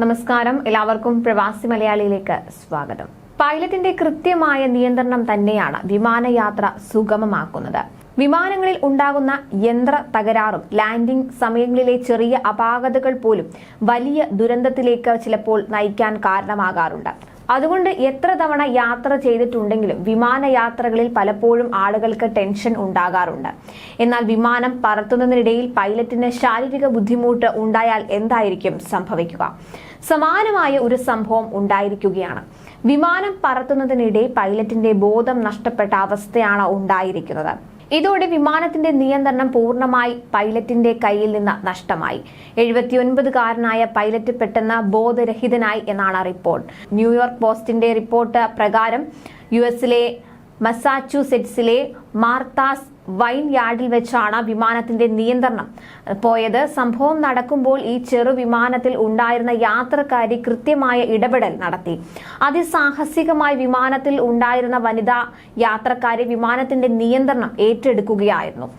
നമസ്കാരം. എല്ലാവർക്കും പ്രവാസി മലയാളിയിലേക്ക് സ്വാഗതം. പൈലറ്റിന്റെ കൃത്യമായ നിയന്ത്രണം തന്നെയാണ് വിമാനയാത്ര സുഗമമാക്കുന്നത്. വിമാനങ്ങളിൽ ഉണ്ടാകുന്ന യന്ത്ര തകരാറും ലാൻഡിംഗ് സമയങ്ങളിലെ ചെറിയ അപാകതകൾ പോലും വലിയ ദുരന്തത്തിലേക്ക് ചിലപ്പോൾ നയിക്കാൻ കാരണമാകാറുണ്ട്. അതുകൊണ്ട് എത്ര തവണ യാത്ര ചെയ്തിട്ടുണ്ടെങ്കിലും വിമാനയാത്രകളിൽ പലപ്പോഴും ആളുകൾക്ക് ടെൻഷൻ ഉണ്ടാകാറുണ്ട്. എന്നാൽ വിമാനം പറത്തുന്നതിനിടയിൽ പൈലറ്റിന് ശാരീരിക ബുദ്ധിമുട്ട് ഉണ്ടായാൽ എന്തായിരിക്കും സംഭവിക്കുക? സമാനമായ ഒരു സംഭവം ഉണ്ടായിരിക്കുകയാണ്. വിമാനം പറത്തുന്നതിനിടെ പൈലറ്റിന്റെ ബോധം നഷ്ടപ്പെട്ട അവസ്ഥയാണ് ഉണ്ടായിരിക്കുന്നത്. ഇതോടെ വിമാനത്തിന്റെ നിയന്ത്രണം പൂർണമായി പൈലറ്റിന്റെ കയ്യിൽ നിന്ന് നഷ്ടമായി. എഴുപത്തിയൊൻപതുകാരനായ പൈലറ്റ് പെട്ടെന്ന് ബോധരഹിതനായി എന്നാണ് റിപ്പോർട്ട്. ന്യൂയോർക്ക് പോസ്റ്റിന്റെ റിപ്പോർട്ട് പ്രകാരം യു എസിലെ മസാച്യൂസെറ്റ്സിലെ മാർത്താസ് വൈൻ യാർഡിൽ വെച്ചാണ് വിമാനത്തിന്റെ നിയന്ത്രണം. പോയത്. സംഭവം നടക്കുമ്പോൾ ഈ ചെറു വിമാനത്തിൽ ഉണ്ടായിരുന്ന യാത്രക്കാരി കൃത്യമായ ഇടപെടൽ നടത്തി. അതിസാഹസികമായി വിമാനത്തിൽ ഉണ്ടായിരുന്ന വനിതാ യാത്രക്കാരി വിമാനത്തിന്റെ നിയന്ത്രണം ഏറ്റെടുക്കുകയായിരുന്നു.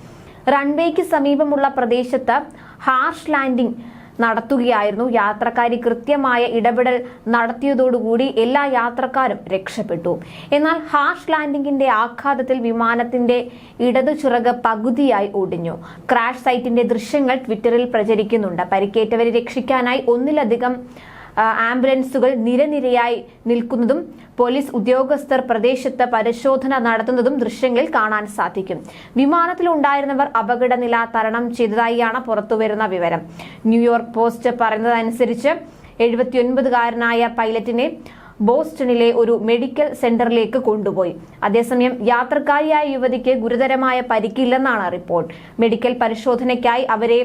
റൺവേക്ക് സമീപമുള്ള പ്രദേശത്ത് ഹാർഷ് ലാൻഡിംഗ് നടത്തുകയായിരുന്നു. യാത്രക്കാരി കൃത്യമായ ഇടപെടൽ നടത്തിയതോടുകൂടി എല്ലാ യാത്രക്കാരും രക്ഷപ്പെട്ടു. എന്നാൽ ഹാർഷ് ലാൻഡിംഗിന്റെ ആഘാതത്തിൽ വിമാനത്തിന്റെ ഇടതു ചിറക് പകുതിയായി ഒടിഞ്ഞു. ക്രാഷ് സൈറ്റിന്റെ ദൃശ്യങ്ങൾ ട്വിറ്ററിൽ പ്രചരിക്കുന്നുണ്ട്. പരിക്കേറ്റവരെ രക്ഷിക്കാനായി ഒന്നിലധികം ആംബുലൻസുകൾ നിരനിരയായി നിൽക്കുന്നതും പോലീസ് ഉദ്യോഗസ്ഥർ പ്രദേശത്ത് പരിശോധന നടത്തുന്നതും ദൃശ്യങ്ങളിൽ കാണാൻ സാധിക്കും. വിമാനത്തിലുണ്ടായിരുന്നവർ അപകടനില തരണം ചെയ്തതായാണ് പുറത്തുവരുന്ന വിവരം. ന്യൂയോർക്ക് പോസ്റ്റ് പറയുന്നതനുസരിച്ച് എഴുപത്തിയൊൻപതുകാരനായ പൈലറ്റിനെ ബോസ്റ്റണിലെ ഒരു മെഡിക്കൽ സെന്ററിലേക്ക് കൊണ്ടുപോയി. അതേസമയം യാത്രക്കാരിയായ യുവതിക്ക് ഗുരുതരമായ പരിക്കില്ലെന്നാണ് റിപ്പോർട്ട്. മെഡിക്കൽ പരിശോധനയ്ക്കായി അവരെ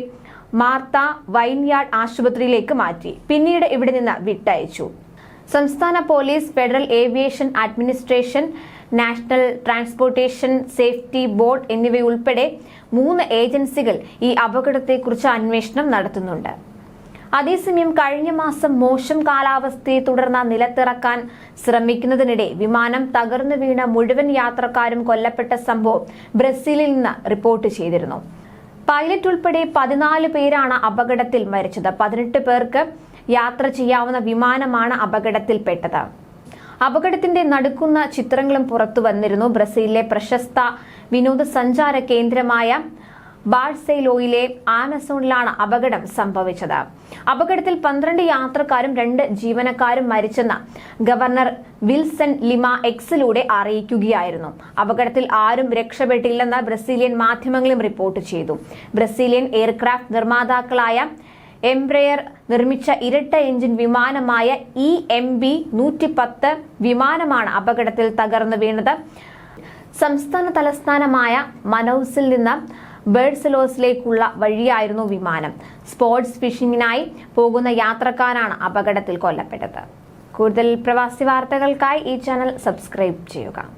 മാർത്ത വൈൻയാർഡ് ആശുപത്രിയിലേക്ക് മാറ്റി. പിന്നീട് ഇവിടെ നിന്ന് വിട്ടയച്ചു. സംസ്ഥാന police federal aviation administration national transportation safety board എന്നിവയുൾപ്പെടെ മൂന്ന് ഏജൻസികൾ ഈ അപകടത്തെക്കുറിച്ച് അന്വേഷണം നടത്തുന്നുണ്ട്. അതേസമയം കഴിഞ്ഞ മാസം മോശം കാലാവസ്ഥയെ തുടർന്ന് നിലത്തിറക്കാൻ ശ്രമിക്കുന്നതിനിടെ വിമാനം തകർന്നു വീണ മുഴുവൻ യാത്രക്കാരും കൊല്ലപ്പെട്ട സംഭവം ബ്രസീലിൽ നിന്ന് റിപ്പോർട്ട് ചെയ്തിരുന്നു. പൈലറ്റ് ഉൾപ്പെടെ പതിനാല് പേരാണ് അപകടത്തിൽ മരിച്ചത്. പതിനെട്ട് പേർക്ക് യാത്ര ചെയ്യാവുന്ന വിമാനമാണ് അപകടത്തിൽപ്പെട്ടത്. അപകടത്തിന്റെ നടുക്കുന്ന ചിത്രങ്ങളും പുറത്തു വന്നിരുന്നു. ബ്രസീലിലെ പ്രശസ്ത വിനോദസഞ്ചാര കേന്ദ്രമായ ബാഴ്സൈലോയിലെ ആമസോണിലാണ് അപകടം സംഭവിച്ചത്. അപകടത്തിൽ പന്ത്രണ്ട് യാത്രക്കാരും രണ്ട് ജീവനക്കാരും മരിച്ചെന്ന് ഗവർണർ വിൽസൺ ലിമ എക്സിലൂടെ അറിയിക്കുകയായിരുന്നു. അപകടത്തിൽ ആരും രക്ഷപ്പെട്ടില്ലെന്ന് ബ്രസീലിയൻ മാധ്യമങ്ങളും റിപ്പോർട്ട് ചെയ്തു. ബ്രസീലിയൻ എയർക്രാഫ്റ്റ് നിർമ്മാതാക്കളായ എംബ്രയർ നിർമ്മിച്ച ഇരട്ട എഞ്ചിൻ വിമാനമായ ഇ എം ബി നൂറ്റി പത്ത് വിമാനമാണ് അപകടത്തിൽ തകർന്നു വീണത്. സംസ്ഥാന തലസ്ഥാനമായ മനൌസിൽ നിന്ന് ബേർഡ്സലോസിലേക്കുള്ള വഴിയായിരുന്നു വിമാനം. സ്പോർട്സ് ഫിഷിംഗിനായി പോകുന്ന യാത്രക്കാരാണ് അപകടത്തിൽ കൊല്ലപ്പെട്ടത്. കൂടുതൽ പ്രവാസി വാർത്തകൾക്കായി ഈ ചാനൽ സബ്സ്ക്രൈബ് ചെയ്യുക.